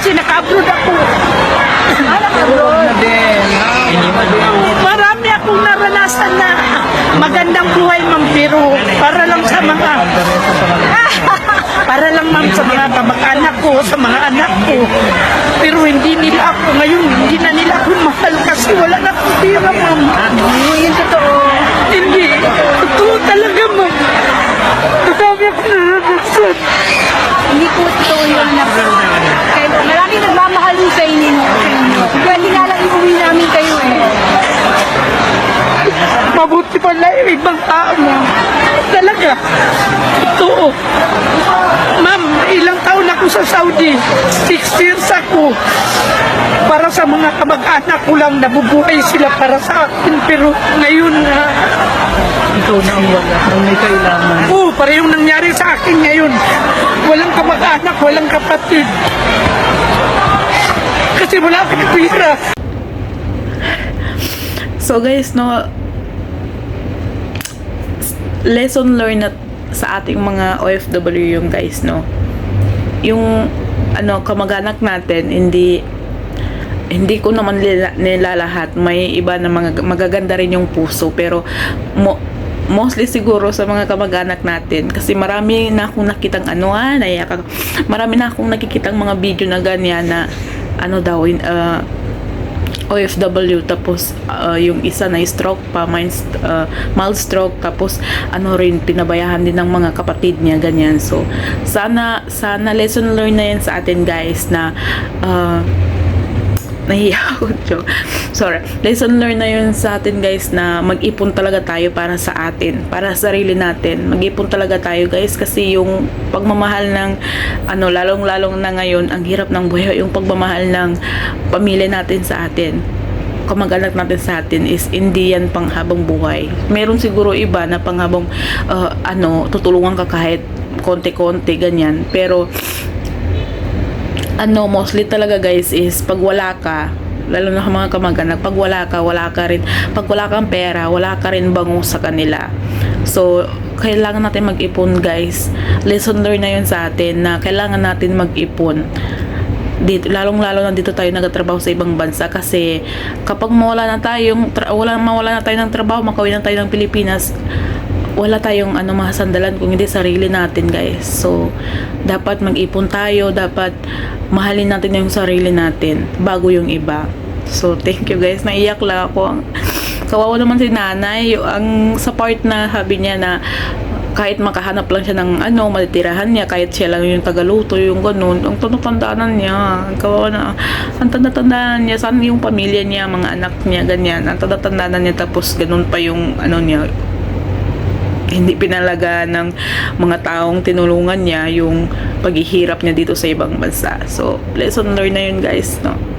kasi naka-abroad ako. na din. Marami akong naranasan na magandang buhay, ma'am, pero para lang sa mga... para lang, ma'am, sa mga kamag-anak ko, sa mga anak ko. Pero hindi nila ako, ngayon, hindi na nila ako mahal kasi wala na akong pera, ma'am. Hindi, yun totoo. Hindi. Totoo talaga, ma'am. Marami akong naranasan. Hindi po totoo yun na kaya maraming nagmamahal din sa inyo. sa inyo. Pwede nga lang iuwi namin kayo eh. Mabuti pala yung ibang tao mo. Talaga. Totoo. Ma'am, ilang taon ako sa Saudi. Six years ako. Para sa mga kamag-anak ko lang, nabubuhay sila para sa akin. Pero ngayon, ah, Ikaw na ang wala. Nang may kailangan. oh, parehong nangyari sa akin ngayon. Walang kamag-anak, walang kapatid. Kasi wala akong pera. So guys, no lesson learned sa ating mga OFW yung guys, no. Yung ano kamag-anak natin hindi hindi ko naman nila, nilalahat. May iba na mga magaganda rin yung puso pero mo, mostly siguro sa mga kamag-anak natin kasi marami na akong nakitang ano ah. Marami na akong nakikitang mga video na ganyan na ano daw in, uh, OFW tapos uh, yung isa na stroke pa mild, uh, mild stroke tapos ano rin pinabayahan din ng mga kapatid niya ganyan. So sana sana lesson learned na yan sa atin guys na uh, nahiya ako joke. Sorry. Lesson learned na yun sa atin guys na mag-ipon talaga tayo para sa atin, para sa sarili natin. Mag-ipon talaga tayo guys kasi yung pagmamahal ng ano lalong-lalong na ngayon ang hirap ng buhay yung pagmamahal ng pamilya natin sa atin kamag-anak natin sa atin is hindi yan panghabang buhay. Meron siguro iba na panghabang uh, ano, tutulungan ka kahit konti-konti ganyan. Pero ano, mostly talaga guys is pag wala ka, lalo na mga kamag-anak, pag wala ka, wala ka rin, pag wala kang pera, wala ka rin bango sa kanila. So, kailangan natin mag-ipon guys. Lesson learned na yun sa atin na kailangan natin mag-ipon dito lalong lalo na dito tayo nagtatrabaho sa ibang bansa kasi kapag mawala na tayong tra- wala mawala na tayo ng trabaho makauwi na tayo ng Pilipinas wala tayong ano masandalan kung hindi sarili natin guys. So dapat mag-ipon tayo dapat mahalin natin yung sarili natin bago yung iba. So thank you guys. Naiyak lang ako. Kawawa naman si nanay. Yung, ang sa na sabi niya na kahit makahanap lang siya ng ano, matitirahan niya, kahit siya lang yung tagaluto, yung ganun, ang tanda-tandaan niya, kawawa na, ang tanda-tandaan niya, saan yung pamilya niya, mga anak niya, ganyan, ang tanda-tandaan niya, tapos ganun pa yung, ano niya, hindi pinalaga ng mga taong tinulungan niya yung paghihirap niya dito sa ibang bansa. So, lesson learned na yun guys, no?